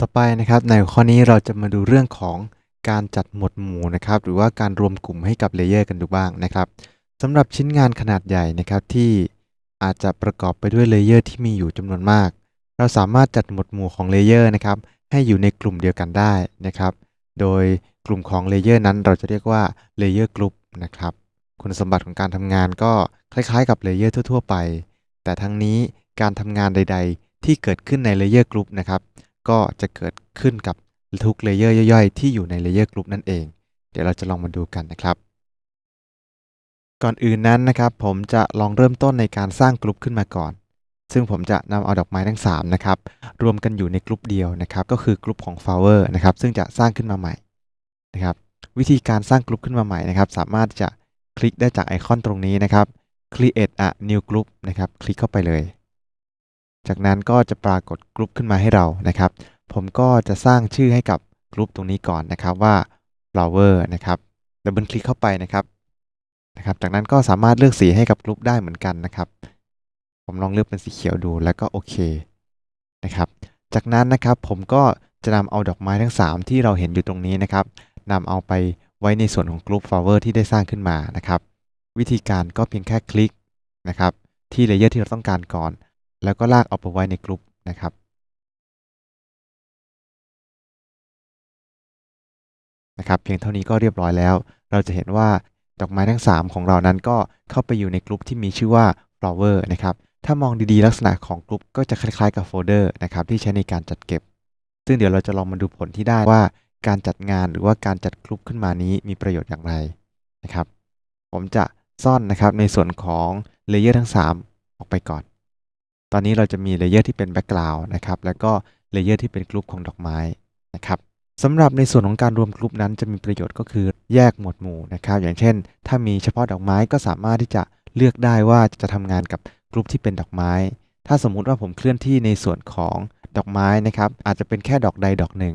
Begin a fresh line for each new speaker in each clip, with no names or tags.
ต่อไปนะครับในข้อนี้เราจะมาดูเรื่องของการจัดหมวดหมู่นะครับหรือว่าการรวมกลุ่มให้กับเลเยอร์กันดูบ้างนะครับสำหรับชิ้นงานขนาดใหญ่นะครับที่อาจจะประกอบไปด้วยเลเยอร์ที่มีอยู่จำนวนมาก เราสามารถจัดหมวดหมู่ของเลเยอร์นะครับให้อยู่ในกลุ่มเดียวกันได้นะครับ โดยกลุ่มของเลเยอร์นั้นเราจะเรียกว่าเลเยอร์กลุ่มนะครับคุณสมบัติของการทำงานก็คล้ายๆ กับเลเยอร์ทั่ว ๆ ไป แต่ทั้งนี้การทำงานใด ๆ ที่เกิดขึ้นในเลเยอร์กลุ่มนะครับ ก็จะเกิดขึ้นกับทุกเลเยอร์ย่อยๆ ที่อยู่ในเลเยอร์กลุ่มนั่นเอง เดี๋ยวเราจะลองมาดูกันนะครับ ก่อนอื่นนั้นนะครับ ผมจะลองเริ่มต้นในการสร้างกลุ่มขึ้นมาก่อน ซึ่งผมจะนำเอาดอกไม้ทั้ง3นะครับรวมกันอยู่ในกลุ่มเดียวนะครับ ก็คือกลุ่มของ flower นะครับ ซึ่งจะสร้างขึ้นมาใหม่นะครับ วิธีการสร้างกลุ่มขึ้นมาใหม่นะครับ สามารถจะคลิกได้จากไอคอนตรงนี้นะครับ create a new group นะครับ คลิกเข้าไปเลย จากนั้นก็จะปรากฏกลุ่มขึ้นมาให้เรานะครับ ผมก็จะสร้างชื่อให้กับกลุ่มตรงนี้ก่อนนะครับว่า flower นะครับดับเบิลคลิกเข้าไปนะครับนะครับ จากนั้นก็สามารถเลือกสีให้กับกลุ่มได้เหมือนกันนะครับ ผมลองเลือกเป็นสีเขียวดูแล้วก็โอเคนะครับ จากนั้นนะครับผมก็จะนำเอาดอกไม้ทั้ง 3 ที่เราเห็นอยู่ตรงนี้นะครับนำเอาไปไว้ในส่วนของกลุ่ม flower ที่ได้สร้างขึ้นมานะครับ วิธีการก็เพียงแค่คลิกนะครับที่เลเยอร์ที่เราต้องการก่อน แล้วก็ลากเอาไปไว้ในกลุ่มนะครับนะครับเพียงเท่านี้ก็เรียบร้อยแล้ว เราจะเห็นว่าดอกไม้ทั้ง 3 ของเรานั้นก็เข้าไปอยู่ในกลุ่มที่มีชื่อว่า flower นะครับ ถ้ามองดีๆ ลักษณะของกลุ่มก็จะคล้ายๆ กับโฟลเดอร์นะครับที่ใช้ในการจัดเก็บ ซึ่งเดี๋ยวเราจะลองมาดูผลที่ได้ว่า การจัดงานหรือว่าการจัดกลุ่มขึ้นมานี้มีประโยชน์อย่างไรนะครับ ผมจะซ่อนนะครับในส่วนของเลเยอร์ทั้ง 3 ออกไปก่อน ตอนนี้เราจะมีเลเยอร์ที่เป็นแบ็กกราวน์นะครับ แล้วก็เลเยอร์ที่เป็นกลุ่มของดอกไม้นะครับสำหรับในส่วนของการรวมกลุ่มนั้นจะมีประโยชน์ก็คือแยกหมวดหมู่นะครับ อย่างเช่น ถ้ามีเฉพาะดอกไม้ก็สามารถที่จะเลือกได้ว่าจะทำงานกับกลุ่มที่เป็นดอกไม้ ถ้าสมมุติว่าผมเคลื่อนที่ในส่วนของดอกไม้นะครับ อาจจะเป็นแค่ดอกใดดอกหนึ่ง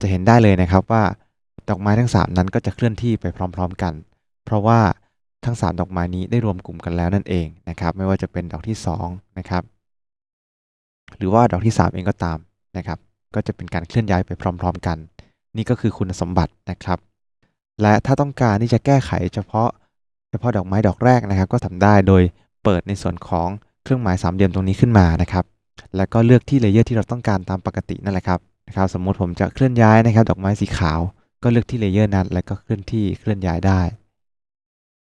จะเห็นได้เลยนะครับว่า ดอกไม้ทั้ง 3 นั้นก็จะเคลื่อนที่ไปพร้อม ๆกัน เพราะว่าทั้ง 3 ดอกไม้นี้ได้รวมกลุ่มกันแล้วนั่นเองนะครับ ไม่ว่าจะเป็นดอกที่2นะครับ หรือว่าดอกที่ 3 เองก็ตามนะครับ ก็จะเป็นการเคลื่อนย้ายไปพร้อม ๆ กัน นี่ก็คือคุณสมบัตินะครับ และถ้าต้องการที่จะแก้ไขเฉพาะ เฉพาะดอกไม้ดอกแรกนะครับ ก็ทำได้โดยเปิดในส่วนของเครื่องหมายสามเหลี่ยมตรงนี้ขึ้นมานะครับ แล้วก็เลือกที่เลเยอร์ที่เราต้องการตามปกตินั่นแหละครับนะครับ สมมุติผมจะเคลื่อนย้ายนะครับ ดอกไม้สีขาว ก็เลือกที่เลเยอร์นั้น แล้วก็เคลื่อนที่เคลื่อนย้ายได้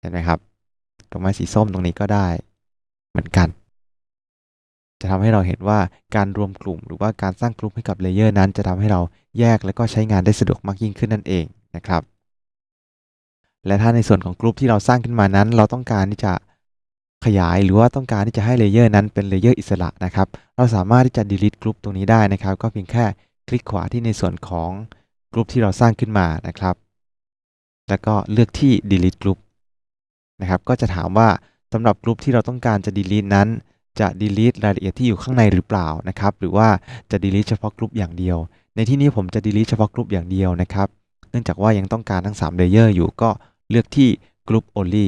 เห็นไหมครับ ดอกไม้สีส้มตรงนี้ก็ได้เหมือนกัน จะทำให้เราเห็นว่าการรวมกลุ่ม หรือว่าการสร้างกลุ่มให้กับเลเยอร์นั้น จะทำให้เราแยกและก็ใช้งานได้สะดวกมากยิ่งขึ้นนั่นเองนะครับ และถ้าในส่วนของกลุ่มที่เราสร้างขึ้นมานั้น เราต้องการที่จะขยายหรือว่าต้องการที่จะให้เลเยอร์นั้นเป็นเลเยอร์อิสระนะครับ เราสามารถที่จะ delete กลุ่มตรงนี้ได้นะครับ ก็เพียงแค่คลิกขวาที่ในส่วนของกลุ่มที่เราสร้างขึ้นมานะครับ แล้วก็เลือกที่ delete group นะครับ ก็จะถามว่าสำหรับกลุ่มที่เราต้องการจะ delete นั้น จะ delete รายละเอียดที่อยู่ข้างในหรือเปล่านะครับ หรือว่าจะ delete เฉพาะกลุ่มอย่างเดียว ในที่นี้ผมจะ delete เฉพาะกลุ่มอย่างเดียวนะครับ เนื่องจากว่ายังต้องการทั้ง3 layer อยู่ก็เลือกที่ group only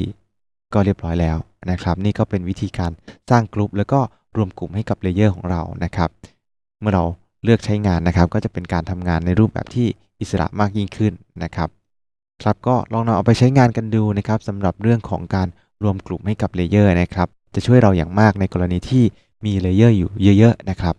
ก็เรียบร้อยแล้วนะครับ นี่ก็เป็นวิธีการสร้างกลุ่มแล้วก็รวมกลุ่มให้กับเลเยอร์ของเรานะครับ เมื่อเราเลือกใช้งานนะครับ ก็จะเป็นการทำงานในรูปแบบที่อิสระมากยิ่งขึ้นนะครับครับก็ลองนำเอาไปใช้งานกันดูนะครับสำหรับเรื่องของการรวมกลุ่มให้กับเลเยอร์นะครับ จะช่วยเราอย่างมากในกรณีที่มีเลเยอร์อยู่เยอะๆนะครับ